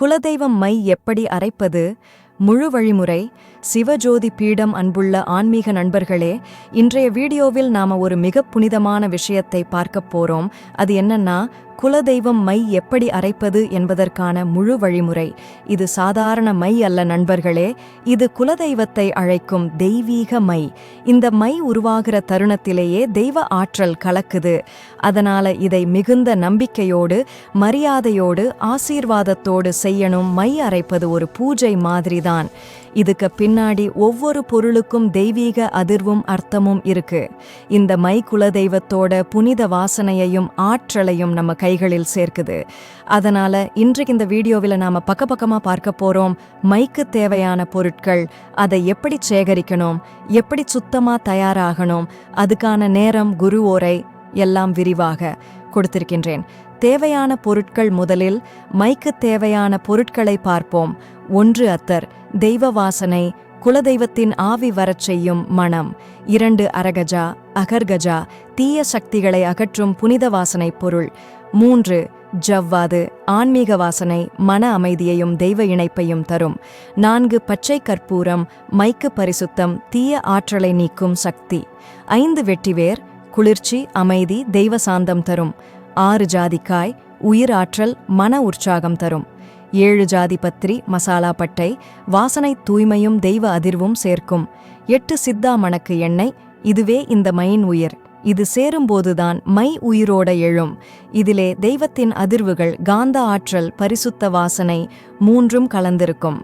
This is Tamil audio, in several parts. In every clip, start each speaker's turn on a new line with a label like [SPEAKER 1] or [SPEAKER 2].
[SPEAKER 1] குலதெய்வம் மை எப்படி அரைப்பது? முழு வழிமுறை சிவஜோதி பீடம் அன்புள்ள ஆன்மீக நண்பர்களே இன்றைய வீடியோவில் நாம ஒரு மிக புனிதமான விஷயத்தை பார்க்க போறோம். அது என்னன்னா குலதெய்வம் மை எப்படி அரைப்பது என்பதற்கான முழு வழிமுறை. இது சாதாரண மை அல்ல நண்பர்களே இது குலதெய்வத்தை அழைக்கும் தெய்வீக மை. இந்த மை உருவாகிற தருணத்திலேயே தெய்வ ஆற்றல் கலக்குது. அதனால இதை மிகுந்த நம்பிக்கையோடு மரியாதையோடு ஆசீர்வாதத்தோடு செய்யணும். மை அரைப்பது ஒரு பூஜை மாதிரிதான். இதுக்கு பின்னாடி ஒவ்வொரு பொருளுக்கும் தெய்வீக அதிர்வும் அர்த்தமும் இருக்கு. இந்த மை குலதெய்வத்தோட புனித வாசனையையும் ஆற்றலையும் நம்ம கைகளில் சேர்க்குது. அதனால இன்றைக்கு இந்த வீடியோவில் நாம பக்க பக்கமா பார்க்க போறோம் மைக்கு தேவையான பொருட்கள் அதை எப்படி சேகரிக்கணும் எப்படி சுத்தமா தயாராகணும் அதுக்கான நேரம் குரு ஓரை எல்லாம் விரிவாக கொடுத்திருக்கின்றேன். தேவையான பொருட்கள் முதலில் மைக்கு தேவையான பொருட்களை பார்ப்போம். ஒன்று அத்தர் தெய்வ வாசனை குலதெய்வத்தின் ஆவி வரச் செய்யும் மனம். இரண்டு அரகஜா அகர்கஜா தீய சக்திகளை அகற்றும் புனித வாசனை பொருள். மூன்று ஜவ்வாது ஆன்மீக வாசனை மன அமைதியையும் தெய்வ இணைப்பையும் தரும். நான்கு பச்சை கற்பூரம் மைக்கு பரிசுத்தம் தீய ஆற்றலை நீக்கும் சக்தி. ஐந்து வெட்டிவேர் குளிர்ச்சி அமைதி தெய்வ சாந்தம் தரும். ஆறு ஜாதிக்காய் உயிர் ஆற்றல் மன உற்சாகம் தரும். ஏழு ஜாதி பத்திரி மசாலா பட்டை வாசனை தூய்மையும் தெய்வ அதிர்வும் சேர்க்கும். எட்டு சித்தா மணக்கு எண்ணெய் இதுவே இந்த மையின் உயிர். இது சேரும்போதுதான் மை உயிரோட எழும். இதிலே தெய்வத்தின் அதிர்வுகள் காந்த ஆற்றல் பரிசுத்த வாசனை மூன்றும் கலந்திருக்கும்.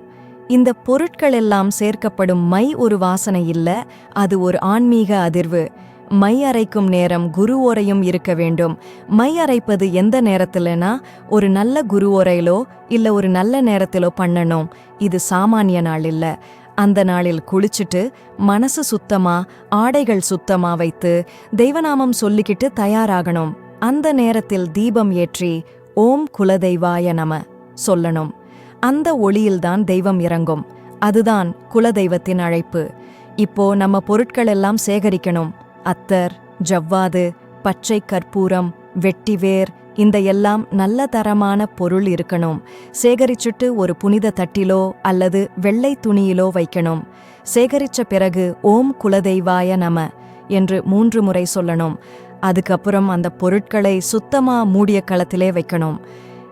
[SPEAKER 1] இந்த பொருட்களெல்லாம் சேர்க்கப்படும் மை ஒரு வாசனை இல்ல அது ஒரு ஆன்மீக அதிர்வு. மை அரைக்கும் நேரம் குரு ஓரையும் இருக்க வேண்டும். மை அரைப்பது எந்த நேரத்திலனா ஒரு நல்ல குரு ஓரையிலோ இல்ல ஒரு நல்ல நேரத்திலோ பண்ணணும். இது சாமானிய நாள் இல்ல. அந்த நாளில் குளிச்சுட்டு மனசு சுத்தமா ஆடைகள் சுத்தமா வைத்து தெய்வநாமம் சொல்லிக்கிட்டு தயாராகணும். அந்த நேரத்தில் தீபம் ஏற்றி ஓம் குலதெய்வாய நம சொல்லணும். அந்த ஒளியில்தான் தெய்வம் இறங்கும். அதுதான் குலதெய்வத்தின் அழைப்பு. இப்போ நம்ம பொருட்கள் எல்லாம் சேகரிக்கணும். அத்தர் ஜவ்வாது பச்சை கற்பூரம் வெட்டிவேர் இந்த எல்லாம் நல்ல தரமான பொருள் இருக்கணும். சேகரிச்சுட்டு ஒரு புனித தட்டிலோ அல்லது வெள்ளை துணியிலோ வைக்கணும். சேகரிச்ச பிறகு ஓம் குலதெய்வாய நம என்று மூன்று முறை சொல்லணும். அதுக்கப்புறம் அந்த பொருட்களை சுத்தமா மூடிய களத்திலே வைக்கணும்.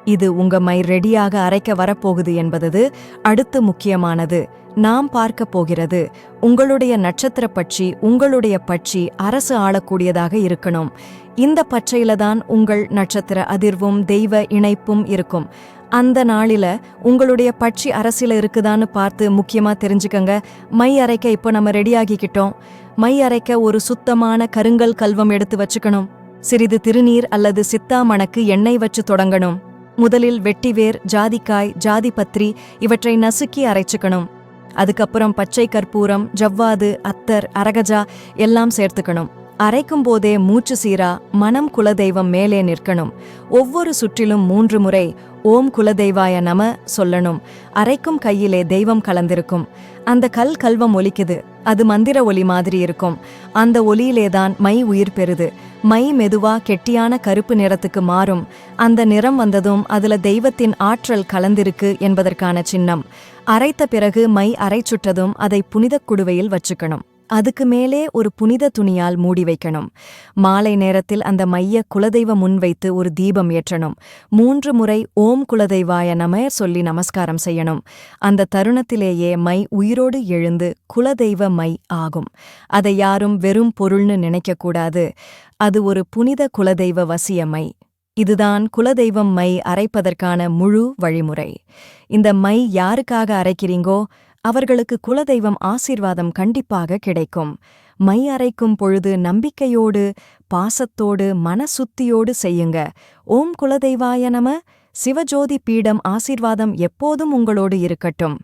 [SPEAKER 1] இது உங்க மை ரெடியாக அரைக்க வரப்போகுது என்பது அடுத்து முக்கியமானது. நாம் பார்க்க போகிறது. உங்களுடைய நட்சத்திர பட்சி உங்களுடைய பட்சி அரசு ஆளக்கூடியதாக இருக்கணும். இந்த பச்சையில தான் உங்கள் நட்சத்திர அதிர்வும் தெய்வ இணைப்பும் இருக்கும். அந்த நாளில உங்களுடைய பட்சி அரசியல இருக்குதான்னு பார்த்து முக்கியமா தெரிஞ்சுக்கங்க. மை அரைக்க இப்போ நம்ம ரெடியாகிக்கிட்டோம் மை அரைக்க ஒரு சுத்தமான கருங்கல் கல்வம் எடுத்து வச்சுக்கணும். சிறிது திருநீர் அல்லது சித்தாமணக்கு எண்ணெய் வச்சு தொடங்கணும். முதலில் வெட்டிவேர் ஜாதிக்காய் ஜாதிபத்ரி இவற்றை நசுக்கி அரைச்சுக்கணும். அதுக்கப்புறம் பச்சை கற்பூரம் ஜவ்வாது அத்தர் அரகஜா எல்லாம் சேர்த்துக்கணும். அரைக்கும் போதே மூச்சு சீரா மனம் குலதெய்வம் மேலே நிற்கணும். ஒவ்வொரு சுற்றிலும் மூன்று முறை ஓம் குலதெய்வாய நம சொல்லணும். அரைக்கும் கையிலே தெய்வம் கலந்திருக்கும். அந்த கல் கல்வம் ஒலிக்குது. அது மந்திர ஒலி மாதிரி இருக்கும். அந்த ஒலியிலேதான் மை உயிர் பெறுது. மை மெதுவா கெட்டியான கருப்பு நிறத்துக்கு மாறும். அந்த நிறம் வந்ததும் அதுல தெய்வத்தின் ஆற்றல் கலந்திருக்கு என்பதற்கான சின்னம். அரைத்த பிறகு மை அரைச்சுட்டதும் அதை புனிதக் குடுவையில் வச்சுக்கணும். அதுக்கு மேலே ஒரு புனித துணியால் மூடி வைக்கணும். மாலை நேரத்தில் அந்த மைய குலதெய்வ முன்வைத்து ஒரு தீபம் ஏற்றணும். மூன்று முறை ஓம் குலதெய்வாய நமய சொல்லி நமஸ்காரம் செய்யணும். அந்த தருணத்திலேயே மை உயிரோடு எழுந்து குலதெய்வ மை ஆகும். அதை யாரும் வெறும் பொருள்னு நினைக்கக்கூடாது. அது ஒரு புனித குலதெய்வ வசிய மை. இதுதான் குலதெய்வம் மை அரைப்பதற்கான முழு வழிமுறை. இந்த மை யாருக்காக அரைக்கிறீங்கோ அவர்களுக்கு குலதெய்வம் ஆசீர்வாதம் கண்டிப்பாக கிடைக்கும். மை அரைக்கும் பொழுது நம்பிக்கையோடு பாசத்தோடு மனசுத்தியோடு செய்யுங்க. ஓம் குலதெய்வாய நம. சிவஜோதி பீடம் ஆசீர்வாதம் எப்போதும் உங்களோடு இருக்கட்டும்.